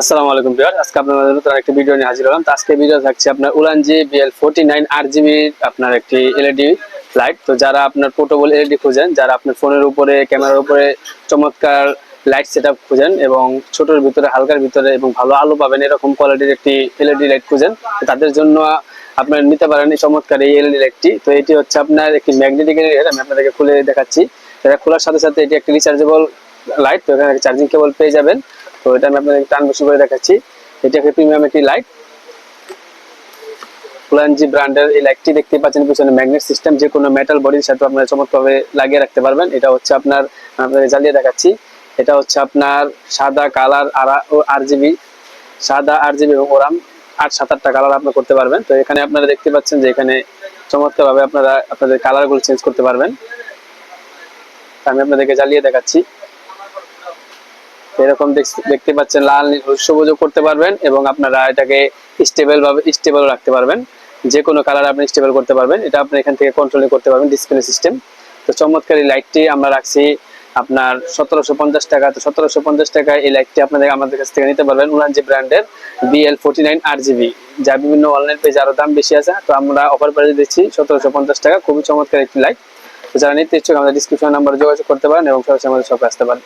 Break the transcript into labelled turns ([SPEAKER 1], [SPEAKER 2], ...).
[SPEAKER 1] আসসালামু আলাইকুম বিয়ার আজকে আপনাদের নতুন একটা ভিডিও নিয়ে হাজির হলাম। তো আজকে ভিডিও থাকছে আপনার উলানজি বিএল ফোর্টি নাইন আট জিবি আপনার একটি এলইডি লাইট তো যারা আপনার পোর্টেবল এলইডি খুঁজেন, যারা আপনার ফোনের উপরে ক্যামেরার উপরে চমৎকার লাইট সেট আপ খুঁজেন এবং ছোটোর ভিতরে, হালকার ভিতরে এবং ভালো আলো পাবেন, এরকম কোয়ালিটির একটি এলইডি লাইট খুঁজেন তাদের জন্য আপনার নিতে পারেন এই চমৎকার এই এলইডি লাইটটি তো এটি হচ্ছে আপনার একটি ম্যাগনেটিক এলইডি আমি আপনাদেরকে খুলে দেখাচ্ছি। এটা খোলার সাথে সাথে এটি একটি রিচার্জেবল লাইট তো এখানে চার্জিং কেবল পেয়ে যাবেন। তো এটা আমি আপনাদের টান বেশি করে দেখাচ্ছি। এটা একটা প্রিমিয়াম একটি লাইট ফুলানজি ব্র্যান্ডের এই লাইটটি দেখতে পাচ্ছেন, পিছনে ম্যাগনেট সিস্টেম যে কোনো মেটাল বডির সাথে আপনারা চমৎকারভাবে লাগিয়ে রাখতে পারবেন। এটা হচ্ছে আপনার আপনাদের জ্বালিয়ে দেখাচ্ছি। এটা হচ্ছে আপনার সাদা কালার আর আর জিবি সাদা আর জিবি এবং ওরাম আট সাত আটটা কালার আপনার করতে পারবেন। তো এখানে আপনারা দেখতে পাচ্ছেন যে এখানে চমৎকারভাবে আপনারা আপনাদের কালারগুলো চেঞ্জ করতে পারবেন। আমি আপনাদেরকে জ্বালিয়ে দেখাচ্ছি। এরকম দেখতে পাচ্ছেন লাল সবুজও করতে পারবেন এবং আপনারা এটাকে স্টেবল ভাবে স্টেবল রাখতে পারবেন। যে কোনো কালার আপনি স্টেবল করতে পারবেন। এটা আপনি এখান থেকে কন্ট্রোল করতে পারবেন ডিসপ্লে সিস্টেম তো চমৎকার এই লাইটটি আমরা রাখছি আপনার সতেরোশো পঞ্চাশ টাকা। তো সতেরোশো পঞ্চাশ টাকায় এই লাইটটি আপনাদের, আমাদের কাছ থেকে নিতে পারবেন উলানজি ব্র্যান্ডের বিএল ফোর্টি নাইন আর জিবি যা বিভিন্ন অনলাইন পেজে আরও দাম বেশি আছে। তো আমরা অফার প্রাইসে দিচ্ছি সতেরোশো পঞ্চাশ টাকা। খুবই চমৎকার একটি লাইট যারা নিতে ইচ্ছুক, আমাদের ডিসক্রিপশন নাম্বারে যোগাযোগ করতে পারেন এবং সরাসরি আমাদের শপে আসতে পারেন।